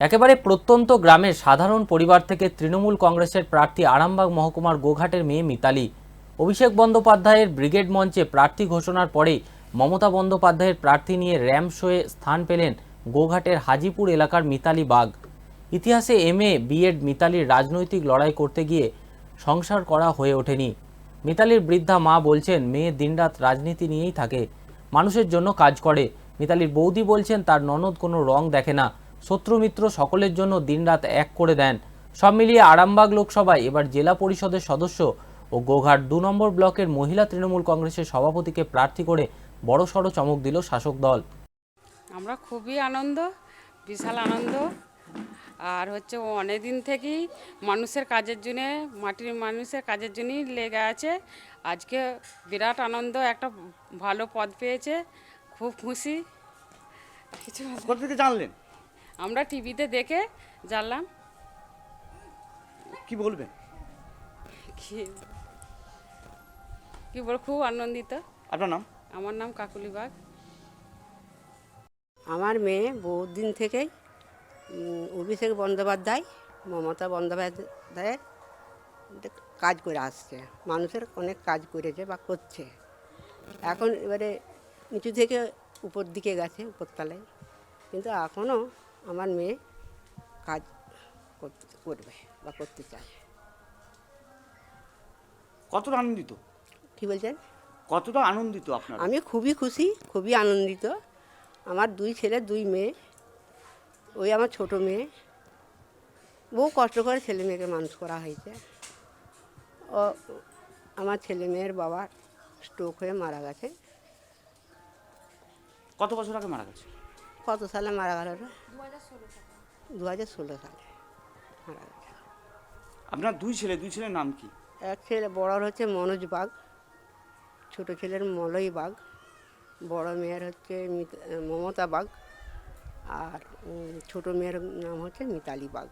একেবারে প্রত্যন্ত গ্রামের সাধারণ পরিবার থেকে তৃণমূল কংগ্রেসের প্রার্থী আরামবাগ মহকুমার গোঘাটের মেয়ে মিতালি। অভিষেক বন্দ্যোপাধ্যায়ের ব্রিগেড মঞ্চে প্রার্থী ঘোষণার পরেই মমতা বন্দ্যোপাধ্যায়ের প্রার্থী নিয়ে র্যাম্প শোয়ে স্থান পেলেন গোঘাটের হাজিপুর এলাকার মিতালি বাগ। ইতিহাসে এম এ বিএড মিতালির রাজনৈতিক লড়াই করতে গিয়ে সংসার করা হয়ে ওঠেনি। মিতালির বৃদ্ধা মা বলছেন, মেয়ে দিনরাত রাজনীতি নিয়েই থাকে, মানুষের জন্য কাজ করে। মিতালির বৌদি বলছেন, তার ননদ কোনো রং দেখে না। শত্রু মিত্র সকলের জন্য দিনরাত এক করে দেন। সব মিলিয়ে আরামবাগ লোকসভায় এবার জেলা পরিষদের সদস্য ও গোঘাট দু নম্বর ব্লকের মহিলা তৃণমূল কংগ্রেসের সভাপতিকে প্রার্থী করে বড়সড় চমক দিল শাসক দল। আমরা খুবই আনন্দ বিশাল আনন্দ। আর হচ্ছে ও অনেক দিন থেকেই মানুষের কাজের জন্যে মাটির মানুষের কাজের জন্যই লেগে আছে। আজকে বিরাট আনন্দ একটা ভালো পদ পেয়েছে। খুব খুশি। কিছু জানলেন? আমরা টিভিতে দেখে জানলাম। কি বলবেন কি কি বল খুব আনন্দিত। আপনার নাম? আমার নাম কাকুলি বাগ। আমার মেয়ে বহুত দিন থেকেই অভিষেক বন্দ্যোপাধ্যায় মমতা বন্দ্যোপাধ্যায়ের কাজ করে আসছে। মানুষের অনেক কাজ করেছে বা করছে। এখন এবারে নিচু থেকে উপর দিকে গেছে উপরতলায়। কিন্তু এখনও আমার মেয়ে কাজ করতে করবে বা করতে চায়। কতটা আনন্দিত? কী বলছেন? কতটা আনন্দিত আপনার? আমি খুবই খুশি খুবই আনন্দিত। আমার দুই ছেলে দুই মেয়ে ওই আমার ছোট মেয়ে। বহু কষ্ট করে ছেলে মেয়েকে মানুষ করা হয়েছে। ও আমার ছেলে মেয়ের বাবা স্ট্রোক হয়ে মারা গেছে। কত বছর আগে মারা গেছে? কত সালে মারা গেল দু হাজার ষোলো সালে মারা গেছে আপনার দুই ছেলে দুই ছেলের নাম কি? এক ছেলে বড়র হচ্ছে মনোজ বাঘ ছোট ছেলের মলয় বাঘ বড় মেয়ের হচ্ছে মমতা বাঘ আর ছোট মেয়ের নাম হচ্ছে মিতালি বাগ।